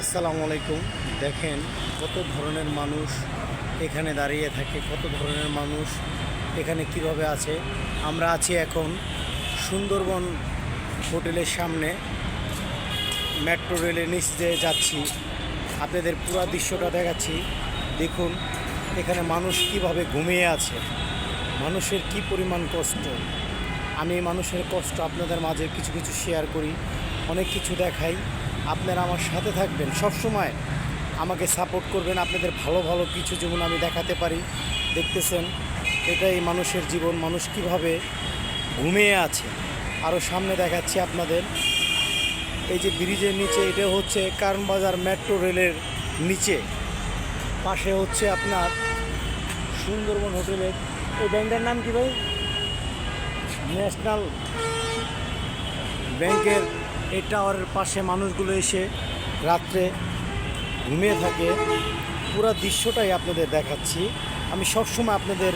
আসসালামু আলাইকুম। দেখেন কত ধরনের মানুষ এখানে দাঁড়িয়ে থাকে, কত ধরনের মানুষ এখানে কীভাবে আছে। আমরা আছি এখন সুন্দরবন হোটেলের সামনে। মেট্রো রেলের নিচ দিয়ে যাচ্ছি। আপনাদের পুরো দৃশ্যটা দেখাচ্ছি। দেখুন, এখানে মানুষ কীভাবে ঘুমিয়ে আছে। মানুষের কি পরিমাণ কষ্ট? আমি মানুষের কষ্ট আপনাদের মাঝে কিছু কিছু শেয়ার করি। অনেক কিছু দেখাই। আপনারা আমার সাথে থাকবেন। সব সময় আমাকে সাপোর্ট করবেন, আপনাদের ভালো ভালো কিছু যেমন আমি দেখাতে পারি। দেখতেছেন, এটাই মানুষের জীবন, মানুষ কীভাবে ঘুমিয়ে আছে। আরও সামনে দেখাচ্ছি আপনাদের। এই যে ব্রিজের নিচে, এটা হচ্ছে কারণবাজার মেট্রো রেলের নিচে। পাশে হচ্ছে আপনার সুন্দরবন হোটেলের এই ব্যাংকটার নাম কি ভাই? ন্যাশনাল ব্যাংকের এই টাওয়ারের পাশে মানুষগুলো এসে রাত্রে ঘুমিয়ে থাকে। পুরো দৃশ্যটাই আপনাদের দেখাচ্ছি। আমি সবসময় আপনাদের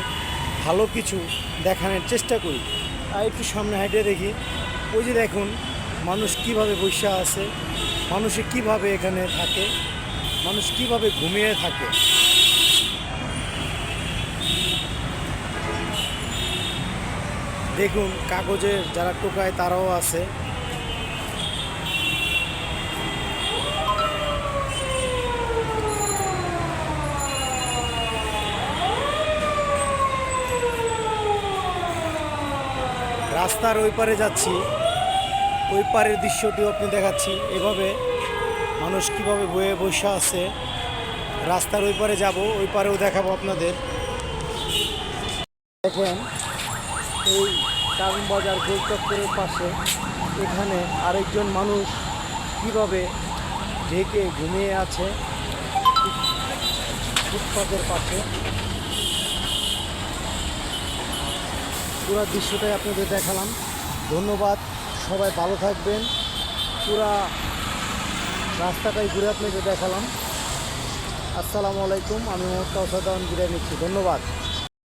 ভালো কিছু দেখানোর চেষ্টা করি। আর একটু সামনে হাইটে দেখি। ওই যে দেখুন, মানুষ কীভাবে বসে আছে, মানুষে কীভাবে এখানে থাকে, মানুষ কীভাবে ঘুমিয়ে থাকে। দেখুন, কাগজের যারা টোকায় তারাও আছে। রাস্তার ওই পারে যাচ্ছি, ওই পারের দৃশ্যটিও আপনি দেখাচ্ছি। এভাবে মানুষ কীভাবে বয়ে বসে আছে, রাস্তার ওই পারে যাব, ওই পারেও দেখাবো আপনাদের। দেখেন, এই টাউন বাজার গোল চত্বরের পাশে এখানে আরেকজন মানুষ কীভাবে ঢেকে ঘুমিয়ে আছে ফুটপাতের পাশে। পুরো দৃশ্যটাই আপনাদের দেখালাম। ধন্যবাদ, সবাই ভালো থাকবেন। পুরা রাস্তাটাই ঘুরে আপনাদের দেখালাম। আসসালামু আলাইকুম, আমি মোহাম্মদ কাউসাদান বিদায় নিচ্ছি। ধন্যবাদ।